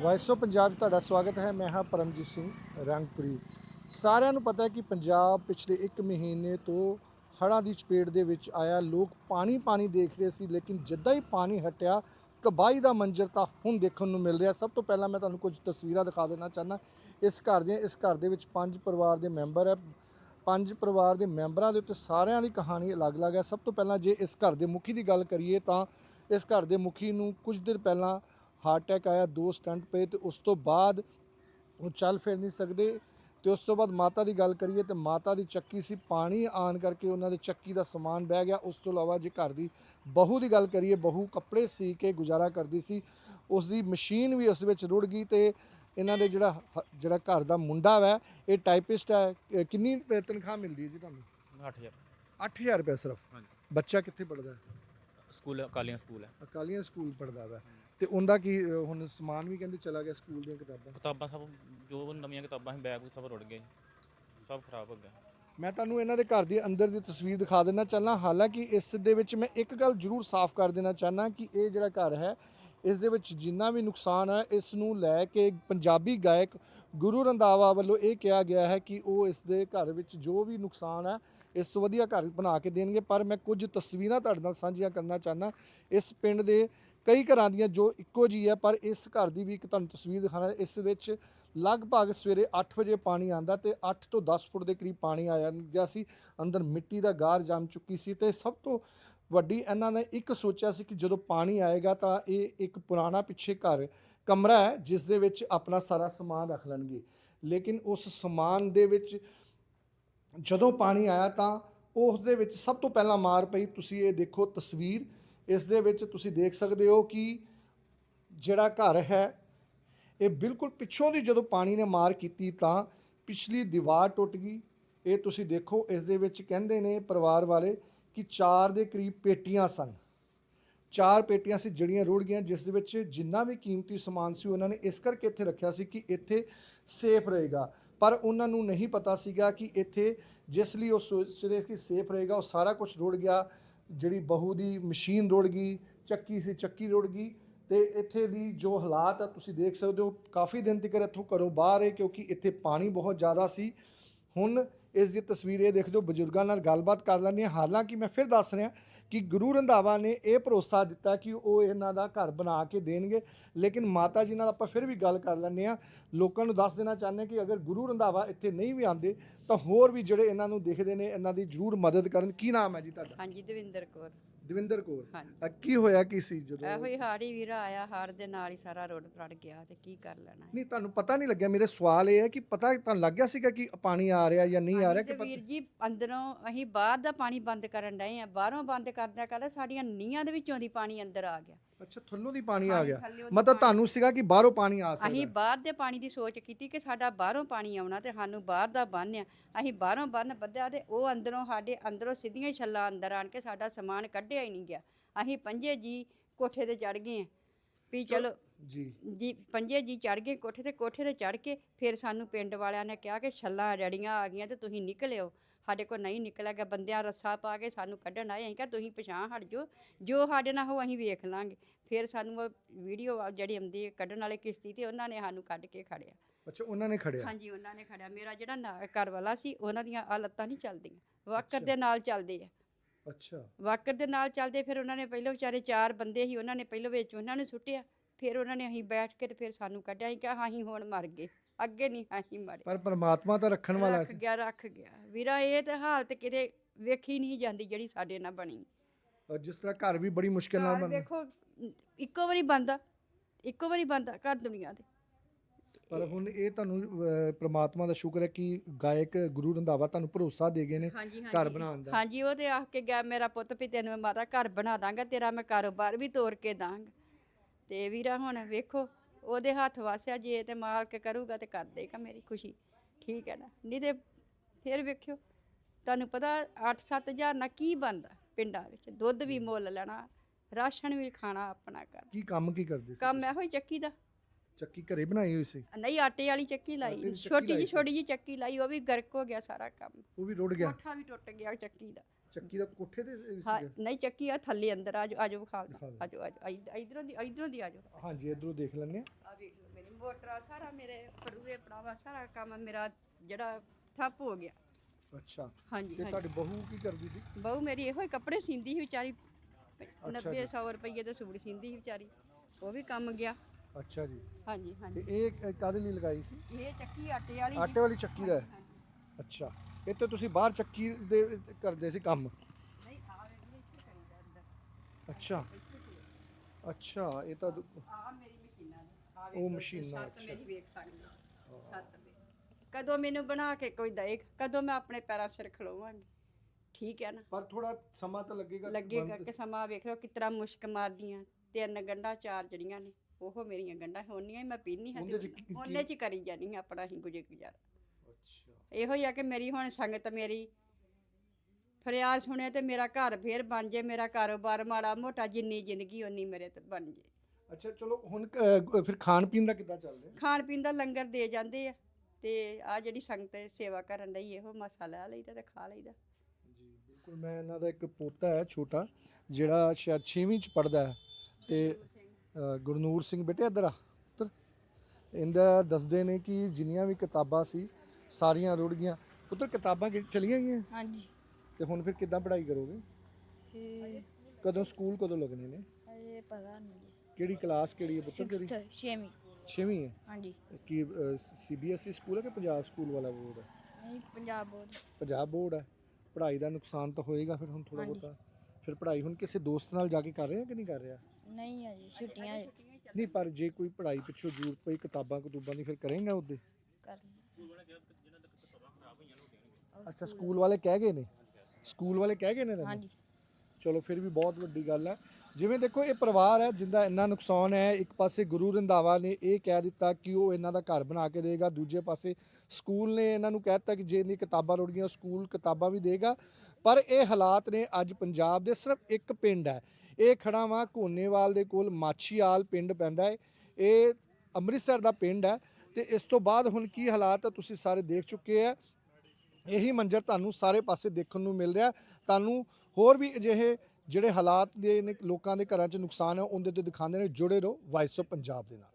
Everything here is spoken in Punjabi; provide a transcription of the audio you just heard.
ਵਾਇਸ ਆਫ ਪੰਜਾਬ 'ਚ ਤੁਹਾਡਾ ਸਵਾਗਤ ਹੈ। ਮੈਂ ਹਾਂ ਪਰਮਜੀਤ ਸਿੰਘ ਰੰਗਪੁਰੀ। ਸਾਰਿਆਂ ਨੂੰ ਪਤਾ ਹੈ ਕਿ ਪੰਜਾਬ ਪਿਛਲੇ 1 ਮਹੀਨੇ ਤੋਂ ਹੜ੍ਹਾਂ ਦੀ ਚਪੇਟ ਦੇ ਵਿੱਚ ਆਇਆ। ਲੋਕ ਪਾਣੀ ਪਾਣੀ ਦੇਖ ਰਹੇ ਸੀ, ਲੇਕਿਨ ਜਿੱਦਾਂ ਹੀ ਪਾਣੀ ਹਟਿਆ, ਤਬਾਹੀ ਦਾ ਮੰਜ਼ਰ ਤਾਂ ਹੁਣ ਦੇਖਣ ਨੂੰ ਮਿਲ ਰਿਹਾ। ਸਭ ਤੋਂ ਪਹਿਲਾਂ ਮੈਂ ਤੁਹਾਨੂੰ ਕੁਝ ਤਸਵੀਰਾਂ ਦਿਖਾ ਦੇਣਾ ਚਾਹੁੰਦਾ। ਇਸ ਘਰ ਦੀਆਂ ਇਸ ਘਰ ਦੇ ਵਿੱਚ ਪੰਜ ਪਰਿਵਾਰ ਦੇ ਮੈਂਬਰ ਹੈ। ਪੰਜ ਪਰਿਵਾਰ ਦੇ ਮੈਂਬਰਾਂ ਦੇ ਉੱਤੇ ਸਾਰਿਆਂ ਦੀ ਕਹਾਣੀ ਅਲੱਗ-ਅਲੱਗ ਹੈ। ਸਭ ਤੋਂ ਪਹਿਲਾਂ ਜੇ ਇਸ ਘਰ ਦੇ ਮੁਖੀ ਦੀ ਗੱਲ ਕਰੀਏ ਤਾਂ ਇਸ ਘਰ ਦੇ ਮੁਖੀ ਨੂੰ ਕੁਝ ਦਿਨ ਪਹਿਲਾਂ ਹਾਰਟ ਅਟੈਕ ਆਇਆ ਦੋ ਸਟੰਟ ਪਏ ਤੇ ਉਸ ਤੋਂ ਬਾਅਦ ਉਹ ਚੱਲ ਫਿਰ ਨਹੀਂ ਸਕਦੇ ਤੇ ਉਸ ਤੋਂ ਬਾਅਦ ਮਾਤਾ ਦੀ ਗੱਲ ਕਰੀਏ ਤੇ ਮਾਤਾ ਦੀ ਚੱਕੀ ਸੀ ਪਾਣੀ ਆਣ ਕਰਕੇ ਉਹਨਾਂ ਦੇ ਚੱਕੀ ਦਾ ਸਮਾਨ ਬਹਿ ਗਿਆ। ਉਸ ਤੋਂ ਇਲਾਵਾ ਜੇ ਘਰ ਦੀ ਬਹੂ ਦੀ ਗੱਲ ਕਰੀਏ ਬਹੂ ਕੱਪੜੇ ਸੀ ਕੇ ਗੁਜ਼ਾਰਾ ਕਰਦੀ ਸੀ ਉਸ ਦੀ ਮਸ਼ੀਨ ਵੀ ਉਸ ਵਿੱਚ ਰੁੜ ਗਈ ਤੇ ਇਹਨਾਂ ਦੇ ਜਿਹੜਾ ਜਿਹੜਾ ਘਰ ਦਾ ਮੁੰਡਾ ਵੈ ਇਹ ਟਾਈਪਿਸਟ ਹੈ। ਕਿੰਨੀ ਤਨਖਾਹ ਮਿਲਦੀ ਹੈ ਜੀ ਤੁਹਾਨੂੰ? 8000 8000 ਰੁਪਏ ਸਿਰਫ। ਹਾਂਜੀ। ਬੱਚਾ ਕਿੱਥੇ ਪੜਦਾ ਹੈ? ਸਕੂਲ ਕਾਲੀਆਂ ਸਕੂਲ ਹੈ। ਅਕਾਲੀਆਂ ਸਕੂਲ ਪੜਦਾ ਵੈ। ਤੇ ਉਹਦਾ ਕੀ ਅ, ਹੁਣ ਸਮਾਨ ਵੀ ਕਹਿੰਦੇ ਚਲਾ ਗਿਆ ਸਕੂਲ ਦੀਆਂ ਕਿਤਾਬਾਂ? ਕਿਤਾਬਾਂ ਸਭ ਜੋ ਨਵੀਆਂ ਕਿਤਾਬਾਂ ਸੀ ਬੈਗ ਸਭ ਰੁੜ ਗਏ। ਸਭ ਖਰਾਬ ਹੋ ਗਿਆ। ਮੈਂ ਤੁਹਾਨੂੰ ਇਹਨਾਂ ਦੇ ਘਰ ਦੀ ਅੰਦਰ ਦੀ ਤਸਵੀਰ ਦਿਖਾ ਦੇਣਾ ਚਾਹੁੰਦਾ ਹਾਲਾਂਕਿ ਇਸ ਦੇ ਵਿੱਚ ਮੈਂ ਇੱਕ ਗੱਲ ਜ਼ਰੂਰ ਸਾਫ਼ ਕਰ ਦੇਣਾ ਚਾਹੁੰਦਾ ਕਿ ਇਹ ਜਿਹੜਾ ਘਰ ਹੈ ਇਸ ਦੇ ਵਿੱਚ ਜਿੰਨਾ ਵੀ ਨੁਕਸਾਨ ਹੈ ਇਸ ਨੂੰ ਲੈ ਕੇ ਪੰਜਾਬੀ ਗਾਇਕ ਗੁਰੂ ਰੰਧਾਵਾ ਵੱਲੋਂ ਇਹ ਕਿਹਾ ਗਿਆ ਹੈ ਕਿ ਉਹ ਇਸ ਦੇ ਘਰ ਵਿੱਚ ਜੋ ਵੀ ਨੁਕਸਾਨ ਹੈ ਇਸ ਤੋਂ ਵਧੀਆ ਘਰ ਬਣਾ ਕੇ ਦੇਣਗੇ, ਪਰ ਮੈਂ ਕੁਝ ਤਸਵੀਰਾਂ ਤੁਹਾਡੇ ਨਾਲ ਸਾਂਝੀਆਂ ਕਰਨਾ ਚਾਹੁੰਦਾ। ਇਸ ਪਿੰਡ ਦੇ ਕਈ ਘਰਾਂ ਦੀਆਂ ਜੋ ਇੱਕੋ ਜੀ ਹੈ, ਪਰ ਇਸ ਘਰ ਦੀ ਵੀ ਇੱਕ ਤੁਹਾਨੂੰ ਤਸਵੀਰ ਦਿਖਾਣਾ ਇਸ ਵਿੱਚ ਲਗਭਗ ਸਵੇਰੇ 8 ਵਜੇ ਪਾਣੀ ਆਂਦਾ ਤੇ 8 ਤੋਂ 10 ਫੁੱਟ ਦੇ ਕਰੀਬ ਪਾਣੀ ਆ ਗਿਆ ਸੀ। ਅੰਦਰ ਮਿੱਟੀ ਦਾ ਗਾਰ ਜੰਮ ਚੁੱਕੀ ਸੀ ਤੇ ਸਭ ਤੋਂ ਵੱਡੀ ਇਹਨਾਂ ਨੇ ਇੱਕ ਸੋਚਿਆ ਸੀ ਕਿ ਜਦੋਂ ਪਾਣੀ ਆਏਗਾ ਤਾਂ ਇਹ ਇੱਕ ਪੁਰਾਣਾ ਪਿੱਛੇ ਘਰ ਕਮਰਾ ਹੈ, ਜਿਸ ਦੇ ਵਿੱਚ ਆਪਣਾ ਸਾਰਾ ਸਮਾਨ ਰੱਖ ਲੈਣਗੇ। ਲੇਕਿਨ ਉਸ ਸਮਾਨ ਦੇ ਵਿੱਚ ਜਦੋਂ ਪਾਣੀ ਆਇਆ ਤਾਂ ਉਸ ਦੇ ਵਿੱਚ ਸਭ ਤੋਂ ਪਹਿਲਾਂ ਮਾਰ ਪਈ। ਤੁਸੀਂ ਇਹ ਦੇਖੋ ਤਸਵੀਰ। ਇਸ ਦੇ ਵਿੱਚ ਤੁਸੀਂ ਦੇਖ ਸਕਦੇ ਹੋ ਕਿ ਜਿਹੜਾ ਘਰ ਹੈ, ਇਹ ਬਿਲਕੁਲ ਪਿੱਛੋਂ ਦੀ ਜਦੋਂ ਪਾਣੀ ਨੇ ਮਾਰ ਕੀਤੀ ਤਾਂ ਪਿਛਲੀ ਦੀਵਾਰ ਟੁੱਟ ਗਈ। ਇਹ ਤੁਸੀਂ ਦੇਖੋ, ਇਸ ਦੇ ਵਿੱਚ ਕਹਿੰਦੇ ਨੇ ਪਰਿਵਾਰ ਵਾਲੇ ਕਿ ਚਾਰ ਦੇ ਕਰੀਬ ਪੇਟੀਆਂ ਸਨ। ਚਾਰ ਪੇਟੀਆਂ ਸੀ ਜਿਹੜੀਆਂ ਰੁੜ ਗਈਆਂ, ਜਿਸ ਦੇ ਵਿੱਚ ਜਿੰਨਾ ਵੀ ਕੀਮਤੀ ਸਮਾਨ ਸੀ ਉਹਨਾਂ ਨੇ ਇਸ ਕਰਕੇ ਇੱਥੇ ਰੱਖਿਆ ਸੀ ਕਿ ਇੱਥੇ ਸੇਫ ਰਹੇਗਾ। ਪਰ ਉਹਨਾਂ ਨੂੰ ਨਹੀਂ ਪਤਾ ਸੀਗਾ ਕਿ ਇੱਥੇ ਜਿਸ ਲਈ ਉਹ ਸੋਚ ਰਹੇ ਕਿ ਸੇਫ ਰਹੇਗਾ, ਉਹ ਸਾਰਾ ਕੁਝ ਰੁੜ ਗਿਆ। ਜਿਹੜੀ ਬਹੂ ਦੀ ਮਸ਼ੀਨ ਰੁੜ ਗਈ, ਚੱਕੀ ਸੀ, ਚੱਕੀ ਰੁੜ ਗਈ ਤੇ ਇੱਥੇ ਦੀ ਜੋ ਹਾਲਾਤ ਆ, ਤੁਸੀਂ ਦੇਖ ਸਕਦੇ ਹੋ, ਕਾਫੀ ਦਿਨ ਤੱਕ ਇੱਥੋਂ ਘਰੋਂ ਬਾਹਰ ਹੈ ਕਿਉਂਕਿ ਇੱਥੇ ਪਾਣੀ ਬਹੁਤ ਜ਼ਿਆਦਾ ਸੀ। ਹੁਣ ਇਸ ਦੀ ਤਸਵੀਰ ਇਹ ਦੇਖ ਦਿਓ ਬਜ਼ੁਰਗਾਂ ਨਾਲ ਗੱਲਬਾਤ ਕਰ ਲੈਂਦੇ ਹਾਂ। ਹਾਲਾਂਕਿ ਮੈਂ ਫਿਰ ਦੱਸ ਰਿਹਾ ਕਿ ਗੁਰੂ ਰੰਧਾਵਾ ਨੇ ਇਹ ਭਰੋਸਾ ਦਿੱਤਾ ਕਿ ਉਹ ਇਹਨਾਂ ਦਾ ਘਰ ਬਣਾ ਕੇ ਦੇਣਗੇ। ਲੇਕਿਨ ਮਾਤਾ ਜੀ ਨਾਲ ਆਪਾਂ ਫਿਰ ਵੀ ਗੱਲ ਕਰ ਲੈਂਦੇ ਹਾਂ। ਲੋਕਾਂ ਨੂੰ ਦੱਸ ਦੇਣਾ ਚਾਹੁੰਦੇ ਹਾਂ ਕਿ ਅਗਰ ਗੁਰੂ ਰੰਧਾਵਾ ਇੱਥੇ ਨਹੀਂ ਵੀ ਆਉਂਦੇ, ਤਾਂ ਹੋਰ ਵੀ ਜਿਹੜੇ ਇਹਨਾਂ ਨੂੰ ਦੇਖਦੇ ਨੇ, ਇਹਨਾਂ ਦੀ ਜ਼ਰੂਰ ਮਦਦ ਕਰਨ। ਕੀ ਨਾਮ ਹੈ ਜੀ ਤੁਹਾਡਾ? ਹਾਂਜੀ, ਦਵਿੰਦਰ ਕੌਰ। ਦਵਿੰਦਰ ਕੌਰ ਹਾਂਜੀ। ਅ, ਕੀ ਹੋਇਆ ਕੀ ਸੀ ਜਦੋਂ ਇਹੋ ਹੀ ਹਾੜੀ ਵੀਰਾ ਆਇਆ ਹਾੜ ਦੇ ਨਾਲ ਹੀ ਸਾਰਾ ਰੋਡ ਰੜ ਗਿਆ ਤੇ ਕੀ ਕਰ ਲੈਣਾ ਹੈ। ਨਹੀਂ ਤੁਹਾਨੂੰ ਪਤਾ ਨਹੀਂ ਲੱਗਿਆ ਮੇਰੇ ਸਵਾਲ ਇਹ ਹੈ ਕਿ ਪਤਾ ਤੁਹਾਨੂੰ ਲੱਗ ਗਿਆ ਸੀਗਾ ਕਿ ਪਾਣੀ ਆ ਰਿਹਾ ਜਾਂ ਨਹੀਂ ਆ ਰਿਹਾ ਹਾਂਜੀ ਕਿ ਪਤਾ- ਵੀਰ ਜੀ ਅੰਦਰੋਂ ਅਸੀਂ ਬਾਹਰ ਦਾ ਪਾਣੀ ਬੰਦ ਕਰਨ ਡਏ ਆ ਬਾਹਰੋਂ ਬੰਦ ਕਰਦਿਆਂ ਕਰਦਾ ਸਾਡੀਆਂ ਨੀਹਾਂ ਦੇ ਵਿੱਚੋਂ ਦੀ ਪਾਣੀ ਅੰਦਰ ਆ ਗਿਆ। ਅੱਛਾ ਥੱਲੋਂ ਦੀ ਪਾਣੀ ਆ ਗਿਆ। ਥੱਲਿਓਂ ਦੀ ਮਤਲਬ ਪਾਣੀ- ਤੁਹਾਨੂੰ ਸੀਗਾ ਕਿ ਬਾਹਰੋਂ ਪਾਣੀ ਆ ਸਕਦਾ ਅਸੀਂ ਹੈ। ਬਾਹਰ ਦੇ ਪਾਣੀ ਦੀ ਸੋਚ ਕੀਤੀ ਕਿ ਸਾਡਾ ਬਾਹਰੋਂ ਪਾਣੀ ਆਉਣਾ ਤੇ ਸਾਨੂੰ ਬਾਹਰ ਦਾ ਬੰਨ ਆ। ਅਸੀਂ ਬਾਹਰੋਂ ਬੰਨ ਬੱਧਿਆ ਤੇ ਉਹ ਅੰਦਰੋਂ ਸਾਡੇ ਅੰਦਰੋਂ ਸਿੱਧੀਆਂ ਹੀ ਛੱਲਾਂ ਅੰਦਰ ਆਣ ਕੇ ਸਾਡਾ ਸਮਾਨ ਕੱਢਿਆ ਹੀ ਨਹੀਂ ਗਿਆ। ਅਸੀਂ ਪੰਜੇ ਜੀ ਕੋਠੇ ਤੇ ਚੜ ਗਏ ਆ। ਵੀ ਚਲੋ ਜੀ। ਜੀ ਪੰਜੇ ਜੀ ਚੜ ਗਏ ਕੋਠੇ ਤੇ ਕੋਠੇ ਤੇ ਚੜ ਕੇ ਫਿਰ ਸਾਨੂੰ ਪਿੰਡ ਵਾਲਿਆਂ ਨੇ ਕਿਹਾ ਕਿ ਛੱਲਾਂ ਰੜੀਆਂ ਆ ਗਈਆਂ ਤੇ ਤੁਸੀਂ ਨਿਕਲਿਓ ਸਾਡੇ ਕੋਲ ਨਹੀਂ ਨਿਕਲਿਆ ਗਿਆ ਬੰਦਿਆਂ ਰੱਸਾ ਪਾ ਕੇ ਸਾਨੂੰ ਕੱਢਣ ਆਏ ਅਸੀਂ ਕਿਹਾ ਤੁਸੀਂ ਪਛਾਣ ਹਟ ਜਾਓ ਜੋ ਸਾਡੇ ਨਾਲ ਹੋ ਅਸੀਂ ਵੇਖ ਲਾਂਗੇ। ਫਿਰ ਸਾਨੂੰ ਉਹ ਵੀਡੀਓ ਜਿਹੜੀ ਆਉਂਦੀ ਹੈ ਕੱਢਣ ਵਾਲੇ ਕਿਸ਼ਤੀ ਤੇ ਉਹਨਾਂ ਨੇ ਸਾਨੂੰ ਕੱਢ ਕੇ ਖੜਿਆ ਅੱਛਾ ਉਹਨਾਂ ਨੇ ਖੜਿਆ ਹਾਂਜੀ ਉਹਨਾਂ ਨੇ ਖੜਿਆ ਮੇਰਾ ਜਿਹੜਾ ਘਰ ਵਾਲਾ ਸੀ ਉਹਨਾਂ ਦੀਆਂ ਆ ਲੱਤਾਂ ਨਹੀਂ ਚੱਲਦੀਆਂ। ਵਾਕਰ ਦੇ ਨਾਲ ਚੱਲਦੇ ਆ। ਅੱਛਾ। ਵਾਕਰ ਦੇ ਨਾਲ ਚੱਲਦੇ ਫਿਰ ਉਹਨਾਂ ਨੇ ਪਹਿਲਾਂ ਵਿਚਾਰੇ ਚਾਰ ਬੰਦੇ ਸੀ ਉਹਨਾਂ ਨੇ ਪਹਿਲਾਂ ਵਿੱਚ ਉਹਨਾਂ ਨੇ ਸੁੱਟਿਆ। ਫਿਰ ਉਹਨਾਂ ਨੇ ਅਸੀਂ ਬੈਠ ਕੇ ਤੇ ਫਿਰ ਸਾਨੂੰ ਕੱਢਿਆ ਅਸੀਂ ਕਿਹਾ ਅਸੀਂ ਹੁਣ ਮਰ ਗਏ। ਅੱਗੇ ਨਹੀਂ ਅਸੀਂ ਮਰੇ। ਪਰ ਪਰਮਾਤਮਾ ਤਾਂ ਰੱਖਣ ਵਾਲਾ ਰੱਖ ਸੀ। ਗਿਆ ਰੱਖ ਗਿਆ। ਵੀਰਾ ਇਹ ਤੇ ਹਾਲਤ ਕਿਤੇ ਵੇਖੀ ਨਹੀਂ ਜਾਂਦੀ ਜਿਹੜੀ ਸਾਡੇ ਨਾਲ ਬਣੀ। ਔਰ ਜਿਸ ਤਰ੍ਹਾਂ ਘਰ ਵੀ ਬੜੀ ਮੁਸ਼ਕਿਲ ਨਾਲ ਘਰ ਬਣਦਾ। ਵੇਖੋ ਇੱਕੋ ਵਾਰੀ ਬੰਦਾ ਇੱਕੋ ਵਾਰੀ ਬੰਦਾ ਘਰ ਦੁਨੀਆ ਦੇ ਪਰ ਹੁਣ ਇਹ ਤੁਹਾਨੂੰ ਅਹ, ਪ੍ਰਮਾਤਮਾ ਦਾ ਸ਼ੁਕਰ ਹੈ ਕਿ ਗਾਇਕ ਗੁਰੂ ਰੰਧਾਵਾ ਤੁਹਾਨੂੰ ਭਰੋਸਾ ਦੇ ਗਏ ਨੇ ਹਾਂਜੀ। ਘਰ ਬਣਾਉਣ ਦਾ। ਹਾਂਜੀ ਉਹ ਤੇ ਆਖ ਕੇ ਗਿਆ ਮੇਰਾ ਪੁੱਤ ਵੀ ਤੈਨੂੰ ਮੈਂ ਮਾਤਾ ਘਰ ਬਣਾ ਦਾਂਗਾ ਤੇਰਾ ਮੈਂ ਕਾਰੋਬਾਰ ਵੀ ਤੋਰ ਕੇ ਦਾਂਗਾ। ਤੇ ਵੀਰਾ ਹੁਣ ਵੇਖੋ ਉਹਦੇ ਹੱਥ ਵਾਸਿਆ ਜੇ ਤੇ ਮਾਲਕ ਕਰੂਗਾ ਤੇ ਕਰ ਦੇਗਾ ਮੇਰੀ ਖੁਸ਼ੀ। ਠੀਕ ਹੈ ਨਾ? ਨਹੀਂ ਤੇ ਫਿਰ ਵੇਖਿਓ ਤੁਹਾਨੂੰ ਪਤਾ 8-7 ਹਜ਼ਾਰ ਨਾਲ ਕੀ ਬਣਦਾ ਪਿੰਡਾਂ ਵਿੱਚ? ਦੁੱਧ ਵੀ ਮੁੱਲ ਲੈਣਾ ਰਾਸ਼ਨ ਵੀ ਖਾਣਾ ਆਪਣਾ ਕਰ ਕੀ ਕੰਮ ਕੀ ਕਰਦੇ ਸੀ? ਕੰਮ ਇਹੋ ਹੀ ਚੱਕੀ ਦਾ। ਚੱਕੀ ਘਰੇ ਬਣਾਈ ਹੋਈ ਸੀ? ਨਹੀਂ ਆਟੇ ਵਾਲੀ ਚੱਕੀ ਲਾਈ। ਛੋਟੀ ਜੀ। ਛੋਟੀ ਜੀ ਚੱਕੀ ਲਾਈ ਉਹ ਵੀ ਗਰਕ ਹੋ ਗਿਆ ਸਾਰਾ ਕੰਮ। ਉਹ ਵੀ ਰੁੜ ਗਿਆ? ਕੋਠਾ ਵੀ ਟੁੱਟ ਗਿਆ ਚੱਕੀ ਦਾ। ਚੱਕੀ ਦਾ ਕੋਠੇ ਤੇ ਹਾਂ ਨਹੀਂ ਚੱਕੀ ਆ ਥੱਲੇ ਅੰਦਰ ਆਜੋ ਆਜੋ ਵਿਖਾ ਦਿਖਾ ਦਿਓ। ਆਜੋ ਆਜੋ ਇਧਰੋਂ ਦੀ ਇਧਰੋਂ ਦੀ ਆਜੋ। ਹਾਂਜੀ ਇਧਰੋਂ ਦੇਖ ਲੈਂਦੇ ਆ। ਆ ਵੇਖ ਲਓ ਮੇਰੀ ਮੋਟਰਾਂ ਸਾਰਾ ਮੇਰੇ ਪੜੂਏ ਪੜਾਵਾ ਸਾਰਾ ਕੰਮ ਮੇਰਾ ਜਿਹੜਾ ਠੱਪ ਹੋ ਗਿਆ। ਅੱਛਾ ਹਾਂਜੀ ਤੇ ਹਾਂਜੀ। ਤੁਹਾਡੀ ਬਹੂ ਕੀ ਕਰਦੀ ਸੀ? ਬਹੂ ਮੇਰੀ ਇਹੋ ਹੀ ਕੱਪੜੇ ਸੀਂਦੀ ਸੀ ਵਿਚਾਰੀ ਅੱਛਾ 90 ਜੀ। 100 ਰੁਪਏ ਦੇ ਸੂਟ ਸੀਂਦੀ ਸੀ ਵਿਚਾਰੀ ਉਹ ਵੀ ਕੰਮ ਗਿਆ। ਅੱਛਾ ਜੀ। ਹਾਂਜੀ ਤੇ ਹਾਂਜੀ ਇਹ ਕਾਦੇ ਲਈ ਲਗਾਈ ਸੀ? ਇਹ ਚੱਕੀ ਆਟੇ ਵਾਲੀ। ਆਟੇ ਵਾਲੀ ਚੱਕੀ ਦਾ ਹੈ? ਅੱਛਾ। ਤੇ ਤੁਸੀਂ ਬਾਹਰ ਚੱਕੀ ਦੇ ਕਰਦੇ ਸੀ ਕੰਮ? ਹਾਂਜੀ। ਨਹੀਂ ਆ ਵੇਖੀ ਇੱਥੇ ਕਰੀਦਾ ਅੰਦਰ। ਅੱਛਾ। ਇੱਥੇ। ਅੱਛਾ ਇਹ ਤਾਂ ਆ ਮੇਰੀ ਮਸ਼ੀਨਾਂ ਨੇ। ਆ ਉਹ ਵੇਖੋ, ਮਸ਼ੀਨਾਂ, ਛੱਤ ਅੱਛਾ। ਮੇਰੀ ਵੇਖ ਸਕਦੇ ਹੋ, ਛੱਤ ਵੇਖ ਕਦੋਂ ਮੈਨੂੰ ਬਣਾ ਕੇ ਕੋਈ ਦੇਖ ਕਦੋਂ ਮੈਂ ਆਪਣੇ ਪੈਰਾਂ ਸਿਰ ਖਲੋਵਾਂਗੀ। ਠੀਕ ਹੈ ਨਾ? ਪਰ ਥੋੜਾ ਸਮਾਂ ਤਾਂ ਲੱਗੇਗਾ ਲੱਗੇਗਾ ਬੰਦ- ਕਿ ਸਮਾਂ ਵੇਖ ਲਓ ਕਿਤਰਾ ਮੁਸ਼ਕ ਮਾਰਦੀਆਂ। ਤਿੰਨ ਗੰਢਾਂ ਚਾਰ ਜੜੀਆਂ ਨੇ ਉਹ ਮੇਰੀਆਂ ਗੰਢਾਂ ਹੋਣੀਆਂ ਮੈਂ ਪੀਣੀ ਹਾਂ ਉਹਦੇ 'ਚ ਕੀ- ਉਹਨੇ ਚ ਹੀ ਕਰੀ ਜਾਨੀ ਹਾਂ ਆਪਣਾ ਹੀ ਗੁਜੇ ਗੁਜ਼ਾਰਾ। ਇਹੋ ਹੀ ਆ ਕਿ ਮੇਰੀ ਹੁਣ ਸੰਗਤ ਮੇਰੀ ਫਰਿਆਦ ਸੁਣੇ ਤੇ ਮੇਰਾ ਘਰ ਫੇਰ ਬਣ ਜੇ ਮੇਰਾ ਕਾਰੋਬਾਰ ਮਾੜਾ ਮੋਟਾ ਜਿੰਨੀ ਜ਼ਿੰਦਗੀ ਓਨੀ ਮੇਰੇ ਤੇ ਬਣ ਜੇ। ਅੱਛਾ ਚਲੋ ਹੁਣ ਫਿਰ ਖਾਣ ਪੀਣ ਦਾ ਕਿੱਦਾਂ ਚੱਲ ਰਿਹਾ? ਖਾਣ ਪੀਣ ਦਾ ਲੰਗਰ ਦੇ ਜਾਂਦੇ ਆ ਤੇ ਆ ਜਿਹੜੀ ਸੰਗਤ ਸੇਵਾ ਕਰਨ ਲਈ ਇਹੋ ਮਸਾ ਲੈ ਲਈਦਾ ਤੇ ਖਾ ਲਈਦਾ। ਜੀ ਬਿਲਕੁਲ। ਮੈਂ ਇਹਨਾਂ ਦਾ ਇੱਕ ਪੋਤਾ ਹੈ ਛੋਟਾ ਜਿਹੜਾ ਸ਼ਾਇਦ 6ਵੀਂ ਚ ਪੜਦਾ ਹੈ ਤੇ ਅ, ਗੁਰਨੂਰ ਸਿੰਘ ਬੇਟੇ ਇੱਧਰ ਆ ਪੁੱਤਰ ਇਹਦਾ ਦੱਸਦੇ ਨੇ ਕਿ ਜਿੰਨੀਆਂ ਵੀ ਕਿਤਾਬਾਂ ਸੀ ਸਾਰੀਆਂ ਰੁੜ ਗਈਆਂ। ਪੁੱਤਰ ਕਿਤਾਬਾਂ ਕਿ- ਚਲੀਆਂ ਗਈਆਂ? ਹਾਂਜੀ। ਤੇ ਹੁਣ ਫਿਰ ਕਿੱਦਾਂ ਪੜ੍ਹਾਈ ਕਰੋਗੇ? ਇਹ ਕਦੋਂ ਸਕੂਲ ਕਦੋਂ ਲੱਗਣੇ ਨੇ? ਅਜੇ ਪਤਾ ਨਹੀਂ ਕਿਹੜੀ ਕਲਾਸ ਕਿਹੜੀ ਹੈ ਪੁੱਤਰ ਤੇਰੀ? 6th 6ਵੀਂ 6ਵੀਂ ਹੈ? ਹਾਂਜੀ। ਕੀ ਸੀਬੀਐਸਈ ਸਕੂਲ ਹੈ ਕਿ ਪੰਜਾਬ ਸਕੂਲ ਵਾਲਾ ਬੋਰਡ ਹੈ? ਨਹੀਂ ਪੰਜਾਬ ਬੋਰਡ। ਪੰਜਾਬ ਬੋਰਡ ਹੈ। ਪੜ੍ਹਾਈ ਦਾ ਨੁਕਸਾਨ ਤਾਂ ਹੋਏਗਾ ਫਿਰ ਹੁਣ ਥੋੜਾ ਹਾਂਜੀ। ਬਹੁਤਾ। ਫਿਰ ਪੜ੍ਹਾਈ ਹੁਣ ਕਿਸੇ ਦੋਸਤ ਨਾਲ ਜਾ ਕੇ ਕਰ ਰਹੇ ਆ ਕਿ ਨਹੀਂ ਕਰ ਰਿਹਾ? ਨਹੀਂ ਅਜੇ ਛੁੱਟੀਆਂ ਅਜੇ ਨਹੀਂ ਪਰ ਜੇ ਕੋਈ ਪੜ੍ਹਾਈ ਪਿੱਛੋਂ ਜ਼ਰੂਰਤ ਪਈ ਕਿਤਾਬਾਂ ਕਤੂਬਾਂ ਦੀ ਫਿਰ ਕਰੇਗਾ ਉਹਦੇ? ਕਰ ਅੱਛਾ ਸਕੂਲ ਵਾਲੇ ਕਹਿ ਗਏ ਨੇ? ਸਕੂਲ ਵਾਲੇ ਕਹਿ ਗਏ ਨੇ? ਹਾਂਜੀ। ਚਲੋ ਫਿਰ ਵੀ ਬਹੁਤ ਵੱਡੀ ਗੱਲ ਹੈ। ਜਿਵੇਂ ਦੇਖੋ ਇਹ ਪਰਿਵਾਰ ਹੈ ਜਿੰਦਾ ਇੰਨਾ ਨੁਕਸਾਨ ਹੈ ਇੱਕ ਪਾਸੇ ਗੁਰੂ ਰੰਧਾਵਾ ਨੇ ਇਹ ਕਹਿ ਦਿੱਤਾ ਕਿ ਉਹ ਇਹਨਾਂ ਦਾ ਘਰ ਬਣਾ ਕੇ ਦੇਗਾ ਦੂਜੇ ਪਾਸੇ ਸਕੂਲ ਨੇ ਇਹਨਾਂ ਨੂੰ ਕਹਿ ਦਿੱਤਾ ਕਿ ਜੇ ਇਹਦੀ ਕਿਤਾਬਾਂ ਰੁੜ ਗਈਆਂ ਸਕੂਲ ਕਿਤਾਬਾਂ ਵੀ ਦੇਗਾ। ਪਰ ਇਹ ਹਾਲਾਤ ਨੇ ਅੱਜ ਪੰਜਾਬ ਦੇ ਸਿਰਫ ਇੱਕ ਪਿੰਡ ਹੈ। ਇਹ ਖੜਾ ਵਾ ਕੋਨੇਵਾਲ ਦੇ ਕੋਲ ਮਾਛੀਆਲ ਪਿੰਡ ਪੈਂਦਾ ਹੈ। ਇਹ ਅੰਮ੍ਰਿਤਸਰ ਦਾ ਪਿੰਡ ਹੈ। ਤੇ ਇਸ ਤੋਂ ਬਾਅਦ ਹੁਣ ਕੀ ਹਾਲਾਤ ਹੈ ਤੁਸੀਂ ਸਾਰੇ ਦੇਖ ਚੁੱਕੇ ਆ। ਇਹੀ ਮੰਜ਼ਰ ਤੁਹਾਨੂੰ ਸਾਰੇ ਪਾਸੇ ਦੇਖਣ ਨੂੰ ਮਿਲ ਰਿਹਾ। ਤੁਹਾਨੂੰ ਹੋਰ ਵੀ ਅਜਿਹੇ ਜਿਹੜੇ ਹਾਲਾਤ ਦੇ ਨੇ, ਲੋਕਾਂ ਦੇ ਘਰਾਂ 'ਚ ਨੁਕਸਾਨ ਹੈ ਉਹਦੇ ਤੇ ਦਿਖਾਉਂਦੇ ਨੇ। ਜੁੜੇ ਰਹੋ ਵਾਇਸ ਆਫ ਪੰਜਾਬ ਦੇ ਨਾਲ।